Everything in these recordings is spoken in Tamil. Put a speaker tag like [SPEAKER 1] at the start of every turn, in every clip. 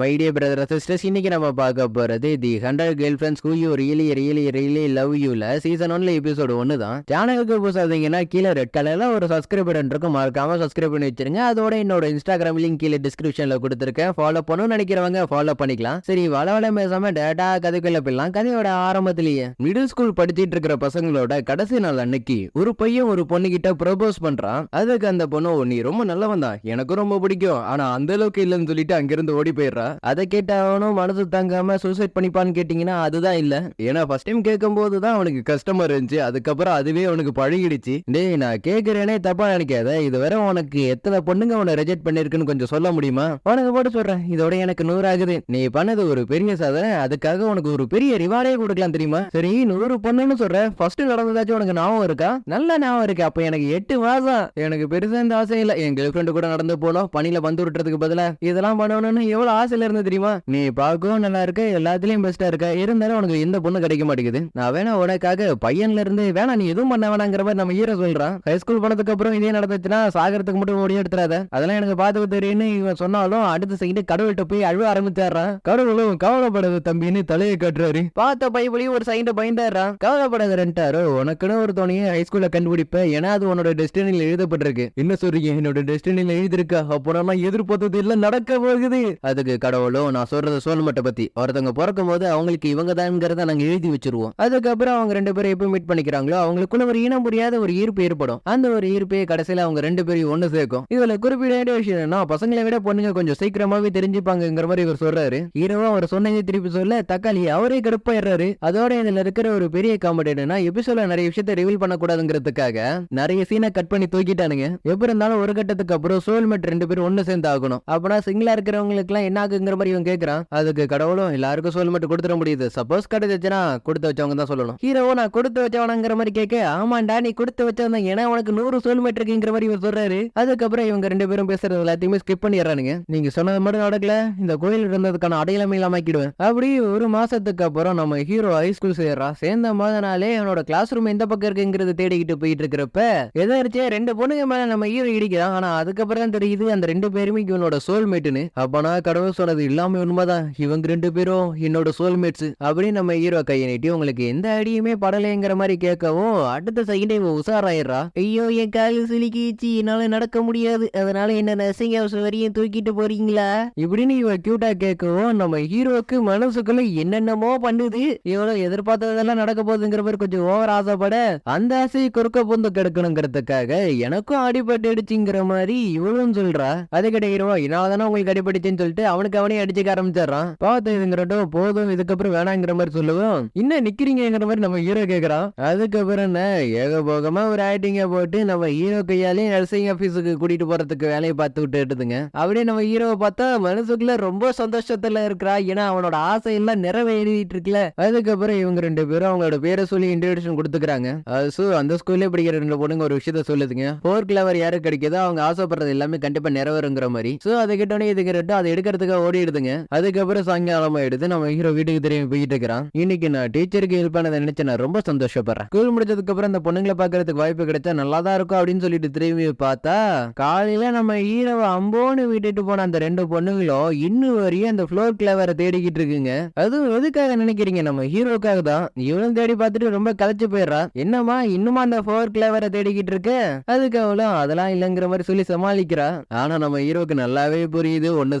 [SPEAKER 1] மைடிய பிரதர் சிஸ்டர்ஸ் இன்னைக்கு நம்ம பார்க்க போறது the hundred girlfriends who you really really really love யூல season ஒன்ல எபிசோடு ஒன்று தான். சேனலுக்கு புதுசாதீங்கன்னா கீழே ரெட் கலர்ல ஒரு சப்ஸ்கிரைப் பட்டன் இருக்கும். மறக்காம சப்ஸ்கிரைப் பண்ணி வச்சிருங்க. அதோட என்னோட இன்ஸ்டாகிராம் லிங்க் கீழே டிஸ்கிரிப்ஷன்ல கொடுத்துருக்கேன். ஃபாலோ பண்ணணும்னு நினைக்கிறவங்க ஃபாலோ பண்ணிக்கலாம். சரி வள வள பேசாம டேட்டா கதைக்குள்ள போயிடலாம். கதையோட ஆரம்பத்திலேயே மிடில் ஸ்கூல் படிச்சிட்டு இருக்கிற பசங்களோட கடைசி நாள் அன்னைக்கு ஒரு பையன் ஒரு பொண்ணு கிட்ட ப்ரொபோஸ் பண்றான். அதுக்கு அந்த பொண்ணு நீ ரொம்ப நல்லவன் தான் எனக்கும் ரொம்ப பிடிக்கும். ஆனா அந்த அளவுக்கு இல்லைன்னு சொல்லிட்டு அங்கிருந்து ஓடி போயிடுறான் போயிடுறா அதை கேட்ட அவனும் மனசு தாங்காம சூசைட் பண்ணிப்பான்னு கேட்டீங்கன்னா அதுதான் இல்ல. ஏன்னா ஃபர்ஸ்ட் டைம் கேட்கும் போது தான் அவனுக்கு கஷ்டமா இருந்துச்சு. அதுக்கப்புறம் அதுவே அவனுக்கு பழகிடுச்சு. டேய் நான் கேட்கறேனே தப்பா நினைக்காத. இதுவரை உனக்கு எத்தனை பொண்ணுங்க உன்னை ரிஜெக்ட் பண்ணிருக்குன்னு கொஞ்சம் சொல்ல முடியுமா? உனக்கு போட்டு சொல்றேன். இதோட எனக்கு நூறு ஆகுது நீ பண்ணது ஒரு பெரிய சாதனை. அதுக்காக உனக்கு ஒரு பெரிய ரிவார்டே கொடுக்கலாம் தெரியுமா? சரி நூறு பொண்ணுன்னு சொல்ற. ஃபர்ஸ்ட் நடந்ததாச்சும் உனக்கு ஞாபகம் இருக்கா? நல்ல ஞாபகம் இருக்கு. அப்ப எனக்கு எட்டு மாசம். எனக்கு பெருசா இந்த ஆசை இல்ல. என் கேர்ள் ஃப்ரெண்டு கூட நடந்து போனோம். பணியில வந்து விட்டுறதுக்கு பதிலா இதெல்லாம் பண்ணணும்னு எவ்வளவு ஆசையில இருந்து தெரியுமா? நீ பார்க்கவும் நல்லா இருக்க எல்லாத்துலயும் பெஸ்டா இருக்க. இருந்தாலும் உனக்கு எந்த பொண்ணு கிடைக்க மாட்டேங்குது. நான் வேணா உனக்காக பையன்ல இருந்து வேணா நீ எதுவும் பண்ண வேணாங்கிற மாதிரி நம்ம ஈர சொல்றான். ஹை ஸ்கூல் போனதுக்கு அப்புறம் இதே நடந்துச்சுன்னா சாகரத்துக்கு மட்டும் ஓடி எடுத்துறாத. அதெல்லாம் எனக்கு பார்த்து தெரியும்னு இவன் சொன்னாலும் அடுத்த செகண்ட் கடவுள்கிட்ட போய் அழுவ ஆரம்பிச்சாடுறான். கடவுளும் கவலைப்படாத தம்பின்னு தலையை கட்டுறாரு. பார்த்த பைபிளி ஒரு செகண்ட் பயந்தாடுறான். கவலைப்படாதன்ட்டாரு. உனக்குன்னு ஒரு துணையை ஹைஸ்கூல்ல கண்டுபிடிப்ப ஏன்னா அது உன்னோட டெஸ்டினில எழுதப்பட்டிருக்கு. என்ன சொல்றீங்க? என்னோட டெஸ்டினில எழுதிருக்கா அப்போ நான் எதிர்பார்த்தது எல்லாம் நடக்க போகுது. அதுக்கு கடவுளோ நான் சொல்றது சோல்மட்டை பத்தி. ஒருத்தவங்க பிறக்கும் போது அவங்களுக்கு இவங்க தான்ங்கிறத நாங்க எழுதி வச்சிருவோம். அதுக்கப்புறம் அவங்க ரெண்டு பேரும் எப்போ மீட் பண்ணிக்கிறாங்களோ அவங்களுக்குள்ள ஒரு இனம் புரியாத ஒரு ஈர்ப்பு ஏற்படும். அந்த ஒரு ஈர்ப்பே கடைசியில அவங்க ரெண்டு பேரையும் ஒண்ணு சேர்க்கும். இதுல குறிப்பிட வேண்டிய விஷயம் என்னன்னா பசங்களை விட பொண்ணுங்க கொஞ்சம் சீக்கிரமாவே தெரிஞ்சுப்பாங்கங்கிற மாதிரி இவர் சொல்றாரு. ஹீரோவா அவர் சொன்னதை திருப்பி சொல்ல தக்காளி அவரே கடுப்பாயிடுறாரு அதோட இதுல இருக்கிற ஒரு பெரிய காமெடி என்னன்னா எபிசோட நிறைய விஷயத்த ரிவீல் பண்ணக்கூடாதுங்கிறதுக்காக நிறைய சீனை கட் பண்ணி தூக்கிட்டானுங்க. எப்படி இருந்தாலும் ஒரு கட்டத்துக்கு அப்புறம் சோல்மேட் ரெண்டு பேரும் ஒன்னு சேர்ந்து ஆகணும். அப்படின்னா சிங்கிளா இருக்கிறவங்களுக்கு எல்லாம் என்ன ஆகுங்கிற மாதிரி இவன் கேக்குறான். அதுக்கு கடவுளும் எல்லாருக்கும் சோல்மேட் கொடுத்துட முடியுது. சப்போஸ் கிடைச்சுன்னா கொடுத்து வச்சவங்க தான் சொல்லணும். ஹீரோவோ நான் கொடுத்து வச்சவனங்கிற மாதிரி கேட்க ஆமாண்டா நீ கொடுத்து வச்சவன் ஏன்னா உனக்கு நூறு சோல்மேட் இருக்குங்கிற மாதிரி இவர் சொல்றாரு. அதுக்கப்புறம் இவங்க ரெண்டு பேரும் பேசுறது எல்லாத்தையுமே ஸ்கிப் பண்ணிடுறானுங்க. நீங்க சொன்னது மட்டும் நடக்கல. இந்த கோயில் இருந்ததுக்கான அடையாளமே இல்லாம ஆக்கிடுவேன். அப்படி ஒரு மாசத்துக்கு அப்புறம் நம்ம ஹீரோ ஹை ஸ்கூல் சேர்றா. சேர்ந்த முத நாளே அவனோட கிளாஸ் ரூம் எந்த பக்கம் இருக்குங்கிறது தேடிக்கிட்டு போயிட்டு இருக்கிறப்ப எதாச்சும் ரெண்டு பொண்ணுங்க மேல நம்ம ஹீரோ இடிக்கிறான். ஆனா அதுக்கப்புறம் தான் தெரியுது அந்த ரெண்டு பேருமே இவனோட சோல்மேட்டுன்னு அப்பனா கடவுள் சொன்னது இல்லாம உண்மைதான். இவங்க ரெண்டு பேரும் என்னோட சோல்மேட்ஸ் அப்படின்னு நம்ம ஹீரோ கையை நீட்டி உங்களுக்கு எந்த அடியுமே படலைங்கிற மாதிரி கேட்கவும் அடுத்த செகண்டே இவன் உஷாராயிடுறா. ஐயோ என் கால் சிலிக்கிச்சு என்னால நடக்க முடியாது. அதனால என்ன நர்சிங் ஹவுஸ் வரையும் தூக்கிட்டு போறீங்களா? இப்படின்னு இவன் கியூட்டா கேட்கவும் நம்ம ஹீரோக்கு மனசுக்குள்ள என்னென்னமோ பண்ணுது. இவ்வளவு எதிர்பார்த்ததெல்லாம் நடக்க போகுதுங்கிற மாதிரி கொஞ்சம் ஓவர் ஆசைப்பட அந்த ஆசையை குறுக்க பொந்து கெடுக்கணுங்கிறதுக்காக எனக்கும் அடிபட்டு அடிச்சுங்கிற மாதிரி இவளும் சொல்றா. அதை கிட்ட ஹீரோ என்னாலதானே உங்களுக்கு அடிபட்டுச்சுன்னு சொல்லிட்டு அவனுக்கு அவனே அடிச்சுக்க ஆரம்பிச்சிடறான். பார்த்து இதுங்கிறட்டும் போதும் இதுக்கப்புறம் வேணாங்கிற மாதிரி சொல்லுவோம். இன்னும் நிக்கிறீங்கிற மாதிரி நம்ம ஹீரோ கேக்குறான். அதுக்கப்புறம் என்ன? ஏகபோகமா ஒரு ஆக்டிங்க போட்டு நம்ம ஹீரோ கையாலே நர்சிங் ஆபீஸுக்கு கூட்டிட்டு போறதுக்கு வேலையை பார்த்து விட்டுட்டுதுங்க அப்படியே நம்ம ஹீரோவை பார்த்தா மனசுக்குள்ள ரொம்ப சந்தோஷத்துல இருக்கிறா. ஏன்னா அவனோட ஆசை எல்லாம் நிறைவேறிட்டு இருக்குல்ல அதுக்கப்புறம் இவங்க ரெண்டு பேரும் அவங்களோட பேரை சொல்லி இன்ட்ரடியூஷன் கொடுத்துக்கிறாங்க. சோ அந்த ஸ்கூல்லே படிக்கிற ரெண்டு பொண்ணுங்க ஒரு விஷயத்த சொல்லுதுங்க. போர் கிளவர் யாரு கிடைக்குதோ அவங்க ஆசைப்படுறது எல்லாமே கண்டிப்பா நிறைவேறுங்கிற மாதிரி. சோ அதை கிட்டோடனே இதுக்கு ரெண்டும் அதை எடுக்கிறதுக்காக ஓடிடுதுங்க. அதுக்கப்புறம் சாயங்காலம் எடுத்து நம்ம ஹீரோ வீட்டுக்கு திரும்பி போயிட்டு இருக்கிறான். இன்னைக்கு நான் டீச்சருக்கு ஹெல்ப் பண்ணதை நினைச்சு நான் ரொம்ப சந்தோஷப்படுறேன். ஸ்கூல் முடிச்சதுக்கு அப்புறம் அந்த பொண்ணுங்களை பாக்குறதுக்கு வாய்ப்பு கிடைச்சா நல்லா தான் இருக்கும் அப்படின்னு சொல்லிட்டு திரும்பி பார்த்தா காலையில நம்ம ஹீரோவை அம்போன்னு விட்டுட்டு போன அந்த ரெண்டு பொண்ணுங்களும் இன்னும் வரையும் அந்த ஃப்ளோர் கிளவரை தேடிக்கிட்டு இருக்குங்க. அதுவும் எதுக்காக நினைக்கிறீங்க? நம்ம ஹீரோக்காக தான். இவளும் தேடி பார்த்துட்டு ரொம்ப கலைச்சு போயிடுறா. என்னம்மா இன்னுமா அந்த ஃபுளோர் கிளவரை தேடிக்கிட்டு இருக்க? அதுக்கு அவளும் அதெல்லாம் இல்லைங்கிற மாதிரி சொல்லி சமாளிக்கிறா. ஆனா நம்ம ஹீரோக்கு நல்லாவே புரியுது. ஒன்னு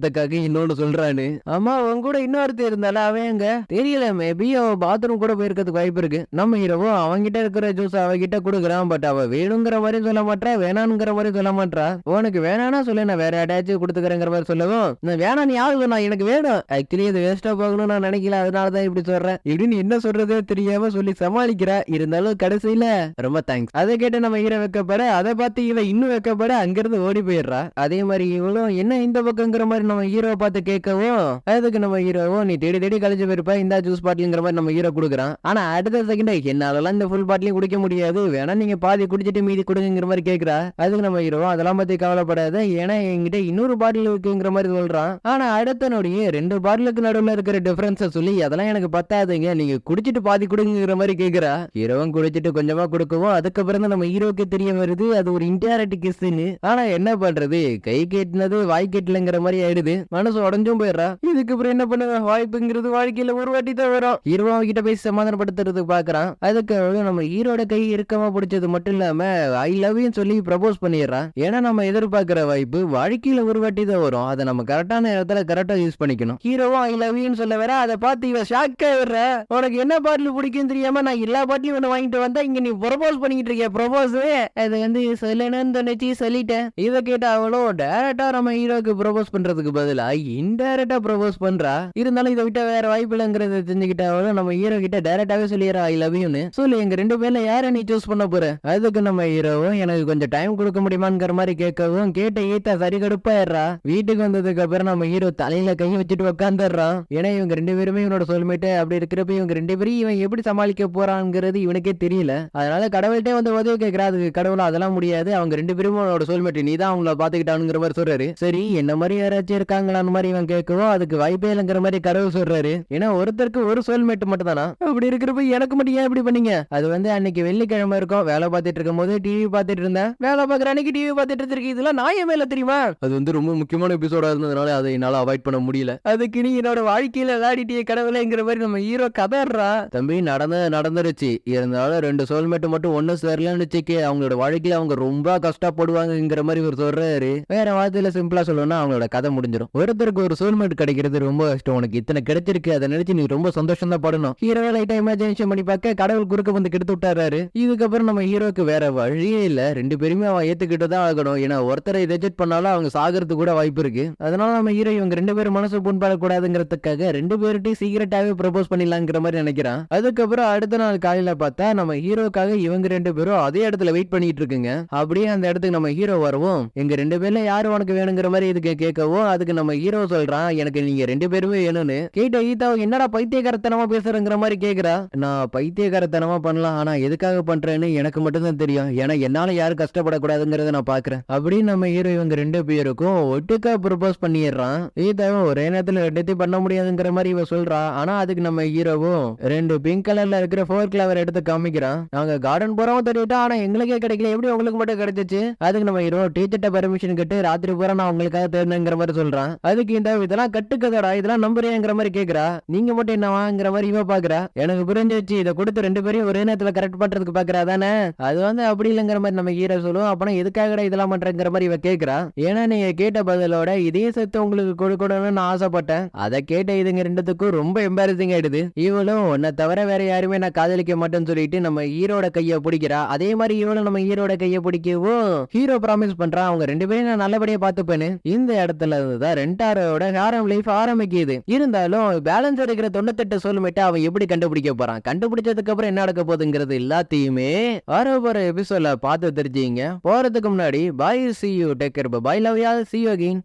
[SPEAKER 1] சமாளிக்கிறதுக்காக இன்னொன்னு சொல்றான்னு ஆமா உன் கூட இன்னொருத்தர் இருந்தால அவன் எங்க? தெரியல மேபி அவன் பாத்ரூம் கூட போயிருக்கிறதுக்கு வாய்ப்பு இருக்கு. நம்ம ஹீரோவும் அவன்கிட்ட இருக்கிற ஜூஸ் அவகிட்ட கொடுக்குறான் பட் அவ வேணுங்கிற மாதிரி சொல்ல மாட்டா வேணாங்கிற மாதிரி சொல்ல மாட்டா. உனக்கு வேணானா சொல்லு நான் வேற யாராச்சும் கொடுத்துக்கிறேங்கிற மாதிரி சொல்லவும். நான் வேணாம் நீ ஆகுது நான் எனக்கு வேணும். ஆக்சுவலி இது வேஸ்டா போகணும்னு நான் நினைக்கல அதனாலதான் இப்படி சொல்றேன். இப்படின்னு என்ன சொல்றதே தெரியாம சொல்லி சமாளிக்கிறா. இருந்தாலும் கடைசியில ரொம்ப தேங்க்ஸ் அதை கேட்டு நம்ம ஹீரோ வைக்கப்பட அதை பார்த்து இவன் இன்னும் வைக்கப்பட அங்கிருந்து ஓடி போயிடுறா. அதே மாதிரி இவளும் என்ன இந்த பக்கங்கிற மாதிரி நம்ம ஹீரோ பார்த்து கேட்கவும் அதுக்கு நம்ம ஹீரோவும் நீ தேடி தேடி கழிச்சு போயிருப்பா இந்த ஜூஸ் பாட்டிலுங்கிற மாதிரி நம்ம ஹீரோ கொடுக்குறான். ஆனா அடுத்த செகண்ட் என்னாலலாம் இந்த ஃபுல் பாட்டிலையும் குடிக்க முடியாது. வேணா நீங்க பாதி குடிச்சிட்டு மீதி கொடுங்கிற மாதிரி கேட்கறா அதுக்கு நம்ம ஹீரோ அதெல்லாம் பத்தி கவலைப்படாத. ஏன்னா என்கிட்ட இன்னொரு பாட்டில் இருக்குங்கிற மாதிரி சொல்றான். ஆனா அடுத்த நொடியே ரெண்டு பாட்டிலுக்கு நடுவுல இருக்கிற டிஃபரன்ஸை சொல்லி அதெல்லாம் எனக்கு பத்தாதுங்க. நீங்க குடிச்சிட்டு பாதி கொடுங்கிற மாதிரி கேட்கறா ஹீரோவும் குடிச்சிட்டு கொஞ்சமா கொடுக்கவும் அதுக்கப்புறம் நம்ம ஹீரோக்கு தெரிய வருது. அது ஒரு இன்டேரக்ட் கிஸ்ன்னு ஆனா என்ன பண்றது? கை கேட்டினது வாய் கேட்டலங்கிற மாதிரி ஆயிடுது ஆயிடுது மனசு உடஞ்சும் போயிடுறா. இதுக்கு அப்புறம் என்ன பண்ணுவ வாய்ப்புங்கிறது வாழ்க்கையில ஒரு வாட்டி தான் வரும். ஹீரோ கிட்ட பேசி சமாதானப்படுத்துறதுக்கு பாக்குறான் அதுக்கு நம்ம ஹீரோட கை இறுக்கமா பிடிச்சது மட்டும் இல்லாம ஐ லவ் யூ சொல்லி ப்ரப்போஸ் பண்ணிடுறான். ஏன்னா நம்ம எதிர்பார்க்கிற வாய்ப்பு வாழ்க்கையில ஒரு வாட்டி தான் வரும். அதை நம்ம கரெக்டான நேரத்துல கரெக்டா யூஸ் பண்ணிக்கணும். ஹீரோவும் ஐ லவ் சொல்ல வேற அதை பார்த்து இவன் ஷாக் ஆயிடுற உனக்கு என்ன பாட்டில் பிடிக்கும் தெரியாம நான் எல்லா பாட்டிலும் ஒன்று வாங்கிட்டு வந்தா இங்க நீ ப்ரப்போஸ் பண்ணிக்கிட்டு இருக்கிய? ப்ரப்போஸ் அது வந்து சொல்லணும்னு தோணுச்சு சொல்லிட்டேன். இதை கேட்ட அவளும் டேரக்டா நம்ம ஹீரோக்கு ப்ரப்போஸ் பண்றதுக்கு பதிலா இன்டைரக்டா ப்ரொபோஸ் பண்றா? இருந்தாலும் இதை விட்ட வேற வாய்ப்பு இல்லைங்கிறத தெரிஞ்சுக்கிட்டாலும் நம்ம ஹீரோ கிட்ட டேரக்டாவே சொல்லிடுறா ஐ லவ் யூன்னு சொல்லு எங்க ரெண்டு பேர்ல யார நீ சூஸ் பண்ண போற? அதுக்கு நம்ம ஹீரோவும் எனக்கு கொஞ்சம் டைம் கொடுக்க முடியுமாங்கிற மாதிரி கேட்கவும் கேட்ட ஈத்தா சரி கடுப்பாயிடுறா. வீட்டுக்கு வந்ததுக்கு அப்புறம் நம்ம ஹீரோ தலையில கை வச்சுட்டு உட்காந்துடுறான் ஏன்னா இவங்க ரெண்டு பேருமே இவனோட சொல்மேட்டு அப்படி இருக்கிறப்ப இவங்க ரெண்டு பேரும் இவன் எப்படி சமாளிக்க போறான்ங்கிறது இவனுக்கே தெரியல. அதனால கடவுள்கிட்டே வந்து உதவி கேட்கறா அதுக்கு கடவுள் அதெல்லாம் முடியாது. அவங்க ரெண்டு பேரும் அவனோட சொல்மேட்டு நீ தான் அவங்கள பாத்துக்கிட்டானுங்கிற மாதிரி சொல்றாரு. சரி என்ன மாதிரி யாராச்சும் இருக்காங்களான்னு மாதிரி இவன் கேட்கவும் அதுக்கு வாய்ப்பே இல்லைங்கிற மாதிரி கடவுள் சொல்றாரு. ஏன்னா ஒருத்தருக்கு ஒரு சோல்மேட் மட்டும் தானா அப்படி இருக்கிறப்ப எனக்கு மட்டும் ஏன் இப்படி பண்ணீங்க? அது வந்து அன்னைக்கு வெள்ளிக்கிழமை இருக்கும். வேலை பார்த்துட்டு இருக்கும் போது டிவி பார்த்துட்டு இருந்தேன். வேலை பார்க்குற அன்னைக்கு டிவி பார்த்துட்டு இருந்திருக்கு. இதெல்லாம் நான் என் மேல தெரியுமா? அது வந்து ரொம்ப முக்கியமான எபிசோடா இருந்ததுனால அதை என்னால அவாய்ட் பண்ண முடியல. அதுக்கு நீ என்னோட வாழ்க்கையில விளையாடிட்டிய கடவுளைங்கிற மாதிரி நம்ம ஹீரோ கதறா தம்பி நடந்தது நடந்துருச்சு. இருந்தாலும் ரெண்டு சோல்மேட் மட்டும் ஒண்ணு சேரலன்னு வச்சுக்கே அவங்களோட வாழ்க்கையில அவங்க ரொம்ப கஷ்டப்படுவாங்கங்கிற மாதிரி இவர் சொல்றாரு. வேற வார்த்தையில சிம்பிளா சொல்லணும்னா அவங்களோட கதை முடிஞ்சிடும் ஒருத்தருக்கு ஒரு சோல்மேட் கிடைக்கிறது ரொம்ப கஷ்டம். உனக்கு இத்தனை கிடைச்சிருக்கு அதை நினைச்சு நீ ரொம்ப சந்தோஷம் தான் படணும். ஹீரோ லைட்டா இமேஜினேஷன் பண்ணி பார்க்க கடவுள் குறுக்க வந்து கெடுத்து விட்டாரு இதுக்கப்புறம் நம்ம ஹீரோக்கு வேற வழியே இல்ல. ரெண்டு பேருமே அவன் ஏத்துக்கிட்டு தான் ஆகணும். ஏன்னா ஒருத்தரை ரிஜெக்ட் பண்ணாலும் அவங்க சாகிறது கூட வாய்ப்பு இருக்கு. அதனால நம்ம ஹீரோ இவங்க ரெண்டு பேரும் மனசு புண்படக்கூடாதுங்கிறதுக்காக ரெண்டு பேர்கிட்டையும் சீக்கிரட்டாவே ப்ரப்போஸ் பண்ணிடலாங்கிற மாதிரி நினைக்கிறான். அதுக்கப்புறம் அடுத்த நாள் காலையில பார்த்தா நம்ம ஹீரோக்காக இவங்க ரெண்டு பேரும் அதே இடத்துல வெயிட் பண்ணிட்டு இருக்குங்க. அப்படியே அந்த இடத்துக்கு நம்ம ஹீரோ வரவும். எங்க ரெண்டு பேர்ல யாரு உனக்கு வேணுங்கிற மாதிரி இதுக்கு கேட்கவும் அதுக்கு நம்ம ஹீரோ சொல்றான் எனக்கு நீங்க ரெண்டு பேருமே வேணும்னு. கேட்ட ஈதா என்னடா பைத்தியகாரத்தனமா பேசுறங்கிற மாதிரி கேக்குறா? நான் பைத்தியகாரத்தனமா பண்ணலாம். ஆனா எதுக்காக பண்றேன்னு எனக்கு மட்டும்தான் தெரியும். ஏன்னா என்னால யாரும் கஷ்டப்படக்கூடாதுங்கிறத நான் பாக்குறேன். அப்படின்னு நம்ம ஹீரோ இவங்க ரெண்டு பேருக்கும் ஒட்டுக்கா ப்ரொபோஸ் பண்ணிடுறான். ஈதாவும் ஒரே நேரத்துல ரெண்டுத்தையும் பண்ண முடியாதுங்கிற மாதிரி இவ சொல்றா. ஆனா அதுக்கு நம்ம ஹீரோவும் ரெண்டு பிங்க் கலர்ல இருக்கிற ஃபோர் கிளவர் எடுத்து காமிக்கிறான். நாங்க கார்டன் போறோம் தெரிவிட்டா ஆனா எங்களுக்கே கிடைக்கல. எப்படி உங்களுக்கு மட்டும் கிடைச்சிச்சு? அதுக்கு நம்ம ஹீரோ டீச்சர்ட்ட பெர்மிஷன் கேட்டு ராத்திரி பூரா நான் உங்களுக்காக தேர்ந்தேங்கிற மாதிரி சொல்றான். அதுக்கு இந்த இதெல்லாம் கட்டுக்கதடா இதெல்லாம் நம்புறியாங்கிற மாதிரி கேக்குறா. நீங்க மட்டும் என்னவாங்கிற மாதிரி இவ பாக்குறா. எனக்கு புரிஞ்சிச்சு இதை கொடுத்து ரெண்டு பேரையும் ஒரே நேரத்துல கரெக்ட் பண்றதுக்கு பாக்குறா தானே? அது வந்து அப்படி இல்லைங்கிற மாதிரி நம்ம ஹீரோ சொல்லுவோம். அப்பனா எதுக்காகடா இதெல்லாம் பண்றங்கிற மாதிரி இவ கேக்குறா. ஏன்னா நீங்க கேட்ட பதிலோட இதே சத்து உங்களுக்கு கொடுக்கணும்னு நான் ஆசைப்பட்டேன். அதை கேட்ட இதுங்க ரெண்டுத்துக்கும் ரொம்ப எம்பாரசிங் ஆயிடுது. இவளும் உன்னை தவிர வேற யாருமே நான் காதலிக்க மாட்டேன்னு சொல்லிட்டு நம்ம ஹீரோட கைய பிடிக்கிறா. அதே மாதிரி இவளும் நம்ம ஹீரோட கைய பிடிக்கவும் ஹீரோ ப்ராமிஸ் பண்றான் அவங்க ரெண்டு பேரும் நான் நல்லபடியா பாத்துப்பேன்னு இந்த இடத்துல இருந்துதான் ரெண்டாரோட ஹாரம் லைஃப் ஆரம்பிக்குது. இருந்தாலும் பேலன்ஸ் எடுக்கிற தொண்ணூத்தெட்டு சொல்லுமேட்டு அவன் எப்படி கண்டுபிடிக்க போறான்? கண்டுபிடிச்சதுக்கு அப்புறம் என்ன நடக்க போகுதுங்கிறது எல்லாத்தையுமே வர போற எபிசோட்ல பார்த்து தெரிஞ்சுங்க. போறதுக்கு முன்னாடி bye see you take care love ya see you again